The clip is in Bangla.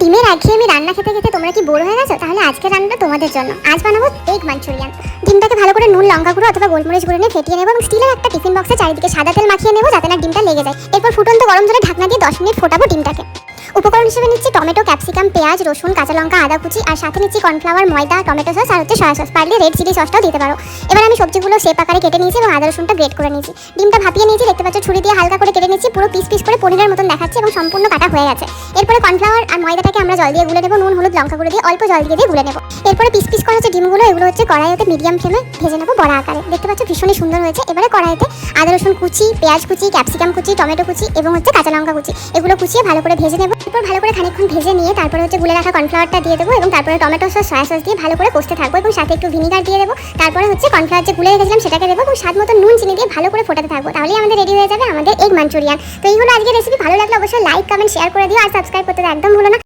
ডিমের একঘেয়েমি রান্না খেতে খেতে তোমরা কি বোর হয়ে গেছো? তাহলে আজকে রান্নাটা তোমাদের জন্য। আজ বানাবো এগ মাঞ্চুরিয়ান ডিমটাকে ভালো করে নুন, লঙ্কা গুঁড়ো অথবা গোলমরিচ গুঁড়ো নিয়ে ফেটিয়ে নেব এবং স্টিলের একটা টিফিন বক্সে চারিদিকে সাদা তেল মাখিয়ে নেব যাতে না ডিমটা লেগে যায়। এরপর ফুটন্ত গরম জলে ঢাকনা দিয়ে দশ মিনিট ফোটাবো ডিমটাকে। উপকরণ হিসেবে নিচ্ছি টমেটো ক্যাপসিকাম পেঁয়াজ, রসুন, কাঁচা লঙ্কা, আদা কুচি, আর সাথে নিচ্ছি কর্নফ্লাওয়ার ময়দা, টমেটো সস আর হচ্ছে সয়া সস পারলে রেড চিলি সসটাও দিতে পারো। এবার আমি সবজিগুলো শেপ আকারে কেটে নিয়েছি এবং আদা, রসুনটা গ্রেট করে নিয়েছি। ডিমটা ভাপিয়ে নিয়েছি, দেখতে পাচ্ছ ছুরি দিয়ে হালকা করে কেটে নিয়েছি, পুরো পিস পিস করে পনিরের মতন দেখাচ্ছে এবং সম্পূর্ণ কাটা হয়ে গেছে। এরপরে কর্নফ্লাওয়ার আর ময়দাটাকে আমরা জল দিয়ে গুলে নেব, নুন, হলুদ, লঙ্কা গুঁড়ো দিয়ে অল্প জল দিয়ে দিয়ে গুলে নেব। এরপরে পিস পিস করা হচ্ছে ডিমগুলো, এগুলো হচ্ছে কড়াইতে মিডিয়াম ফ্লেমে ভেজে নেব বড় আকারে। দেখতে পাচ্ছ ভীষণই সুন্দর হয়েছে। এবারে কড়াইতে আদা, রসুন কুচি, পেঁয়াজ কুচি ক্যাপসিকাম কুচি, টমেটো কুচি এবং হচ্ছে কাঁচা লঙ্কা কুচি, এগুলো কুচিয়ে ভালো করে ভেজে নেব। এরপর ভালো করে খানিকক্ষণ ভেজে নিয়ে তারপরে হচ্ছে গুলে রাখা কর্নফ্লাওয়ারটা দিয়ে দেবো এবং তারপরে টমেটো সস সয়া সস দিয়ে ভালো করে কষতে থাকব এবং সাথে একটু ভিনিগার দিয়ে দেবো। তারপরে হচ্ছে কর্নফ্লাওয়ার যে গুলে রেখেছিলাম সেটাকে দেবো এবং স্বাদ মতো নুন, চিনি দিয়ে ভালো করে ফোটাতে থাকব। তাহলেই আমাদের রেডি হয়ে যাবে আমাদের এগ মাঞ্চুরিয়ান তো এই হলো আজকের রেসিপি ভালো লাগলে অবশ্যই লাইক কমেন্ট শেয়ার করে দিও আর সাবস্ক্রাইব করতে তো একদম ভুলো না।